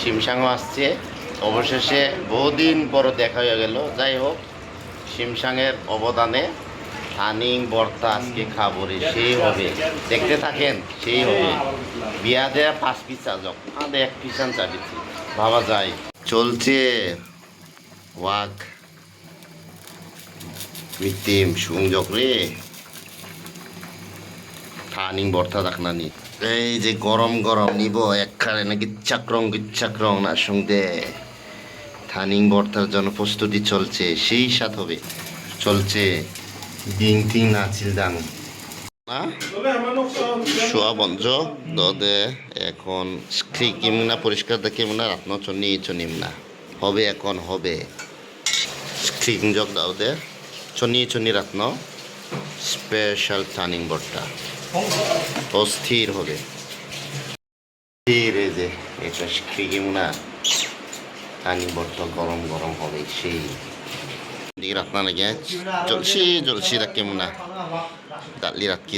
শিমসাংও আসছে। অবশেষে বহুদিন পর দেখা হয়ে গেল। যাই হোক, শিমসাংয়ের অবদানে হানিং বর্তা আজকে খাব রে সেই হবে দেখতে থাকেন সেই হবে বিয়া দেয়া পাঁচ পিস চাজক আদে এক পিসান চাবিছি ভাবা যায়। চলছে ওয়াক। কৃত্রিম সংযোগ রে। থানিং বর্তা দেখনানি এই যে গরম গরম নিব, একখানে নাকি চাক্রং চাক্রং না সঙ্গে। থানিং বর্তার জন্য প্রস্তুতি চলছে, সেই সাথ হবে। চলছে ডিং টিং না চিলদাং না শোয়া বঞ্জ দদে, এখন স্ক্রি কিমনা পরিষ্কার দেখে মনে রাত্ন চনি চনিম না। হবে এখন, হবে। স্ক্রিং জগ দাও দে। চনি চনি রাত্ন স্পেশাল টার্নিং বোর্ডটা অস্থির হবে। যে, এটা স্ক্রিম না। টার্নিং বোর্ডটা গরম গরম হবে, সেই। দিকে জলসি জলসি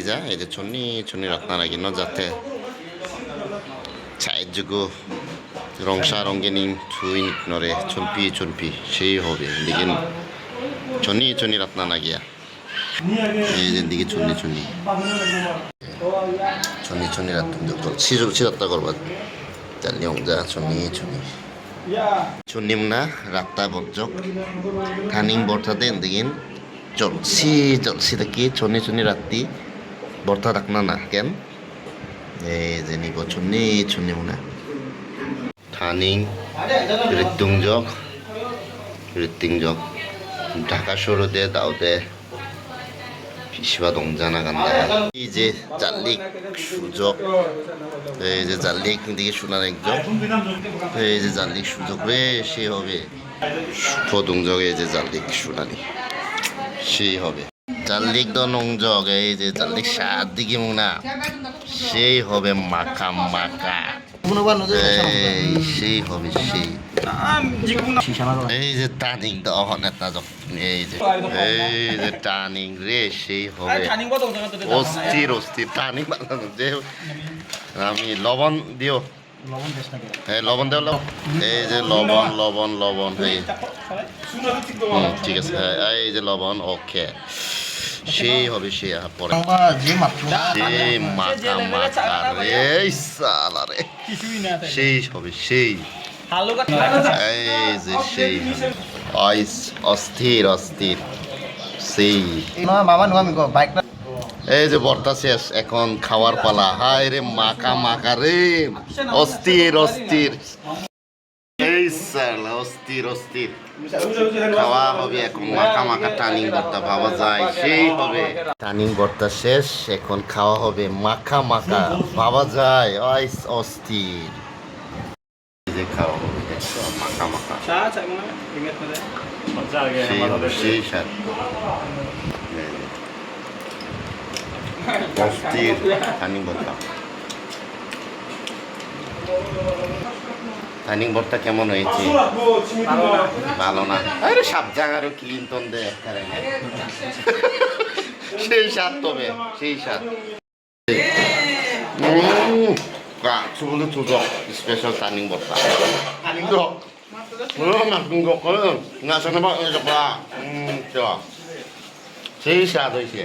যা, এই যে ন যাতে। রংসা রঙ্গিনী থুই নরে চলপি সেই হবে। দিকে চনি চন্নি রাখনা লাগিয়া। এই যে দিকে চুন্নি চুন্নি। চুন্নি চুন্নি রাখতাম জলসি জলসি রাখতা করবা। দালি যা চন্নি, চুন্নি। চুন্নিম না রাত্তা বজ্জক। থানিং বর্তাতে এদিন জলসি জলসি থাকি। চুনি চুনি রাত্তি। বর্তা রাখনা না কেন? এই যে নিব চুন্নি চুন্নি মুনা থানিং ঋত্যুঞ্জক ঋত্যুঞ্জক ঢাকা শহরতে দাওতে পিসিবা দংজানা 간다 এই যে জাল্লিক সুযোগ, এই যে জাল্লিক দিকে শোনার একজন। এই যে জাল্লিক সুযোগ রে সে হবে। প্রদংজক এই যে জাল্লিক শুনানি। সেই হবে। জাল্লিক দ নংজক এই যে জাল্লিক সাত দিকে মুনা সেই হবে মাকা। এই সেই হবে সেই। এই যে টার্নিং দ অহনে তাজক এই যে এই যে টার্নিং রে সেই হবে। অস্থির অস্থির টার্নিং যে আমি লবণ দিও। হ্যাঁ লবণ দেও লবণ। এই যে লবণ লবণ লবণ এই ঠিক আছে হ্যাঁ, এই যে লবণ ওকে। সেই হবে সে পরে। সেই মাখা মাখা রে সালা রে সেই হবে সেই। এই যে সেই অস্থির অস্থির সেই। এই যে বর্তা শেষ এখন খাওয়ার পালা। হায় রে মাকা মাকা রে। অস্থির অস্থির। স্যার অস্থির অস্থির খাওয়া হবে এখন মাখা মাখা টার্নিং বর্তা ভাবা যায় সেই হবে। টার্নিং বর্তা শেষ এখন খাওয়া হবে মাখা মাখা ভাবা যায় অইস অস্থির। যে খাওয়া হবে মাখা মাখা। সেই স্বাদ। অস্থির টার্নিং বর্তা। থাইনিং বোর্ডটা কেমন হয়েছে? ভালো না। আরে সাপ জাগারও কি সেই সাত তবে সেই সাত স্পেশাল টার্নিং বর্তা সেই সাদ হয়েছে।